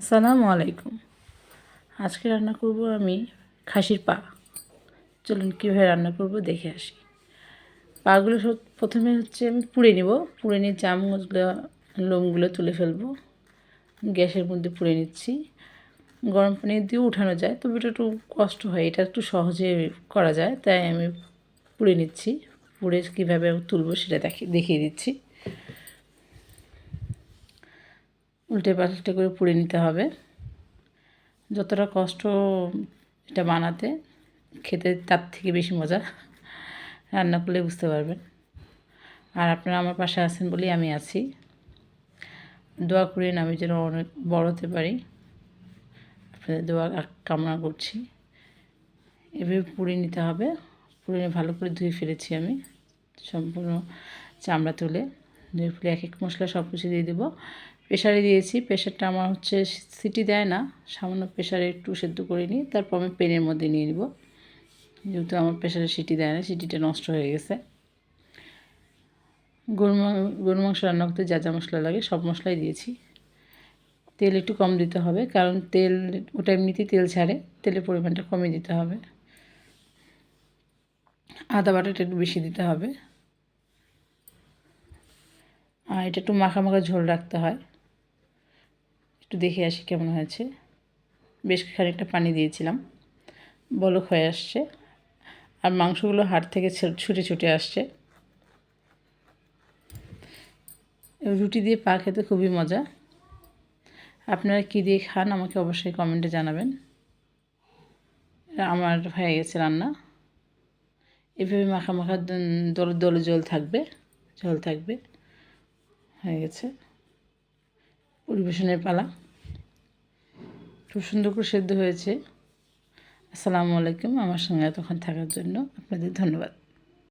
আসসালামু আলাইকুম। আজকে রান্না করব আমি খাসির পা। চলুন কীভাবে রান্না করব দেখে আসি। পাগুলো প্রথমে হচ্ছে আমি পুড়ে নিব। পুড়ে নিয়ে চামচগুলো, লোমগুলো তুলে ফেলব। গ্যাসের মধ্যে পুড়ে নিচ্ছি। গরম পানি দিয়ে উঠানো যায়, তবে এটা একটু কষ্ট হয়। এটা একটু সহজে করা যায়, তাই আমি পুড়ে নিচ্ছি। পুড়ে কীভাবে তুলবো সেটা দেখি, দেখিয়ে দিচ্ছি। উল্টে পাল্টে করে পুড়ে নিতে হবে। যতটা কষ্ট এটা বানাতে, খেতে তার থেকে বেশি মজা। রান্না করলে বুঝতে পারবেন। আর আপনারা আমার পাশে আছেন বলেই আমি আছি। দোয়া করেন আমি যেন অনেক বড় হতে পারি। আপনাদের দোয়া কামনা করছি। এভাবে পুড়ে নিতে হবে। পুড়ে ভালো করে ধুয়ে ফেলেছি আমি। সম্পূর্ণ চামড়া তুলে। ধুয়ে ফেলে এক এক মশলা সব কিছু দিয়ে দেবো। প্রেশারে দিয়েছি। প্রেশারটা আমার হচ্ছে সিটি দেয় না। সামান্য প্রেশারে একটু সেদ্ধ করে নিই। তারপর আমি পেনের মধ্যে নিয়ে নিব। যেহেতু আমার প্রেশারে সিটি দেয় না, সিটিটা নষ্ট হয়ে গেছে। গরু গরু মাংস রান্না করতে যা যা মশলা লাগে সব মশলাই দিয়েছি। তেল একটু কম দিতে হবে, কারণ তেল ওটা এমনিতেই তেল ছাড়ে। তেলের পরিমাণটা কমিয়ে দিতে হবে। আদা বাটাটা একটু বেশি দিতে হবে। আর এটা একটু মাখা মাখা ঝোল রাখতে হয়। একটু দেখে আসি কেমন হয়েছে। বেশ খানিকটা পানি দিয়েছিলাম। বলক হয়ে আসছে। আর মাংসগুলো হাড় থেকে ছুটে ছুটে আসছে। রুটি দিয়ে পা খেতে খুবই মজা। আপনারা কী দিয়ে খান আমাকে অবশ্যই কমেন্টে জানাবেন। আমার হয়ে গেছে রান্না। এভাবে মাখা মাখা দল দল জল থাকবে জল থাকবে। হয়ে গেছে। পরিবেশনের পালা। খুব সুন্দর করে সেদ্ধ হয়েছে। আসসালামু আলাইকুম। আমার সঙ্গে এতক্ষণ থাকার জন্য আপনাদের ধন্যবাদ।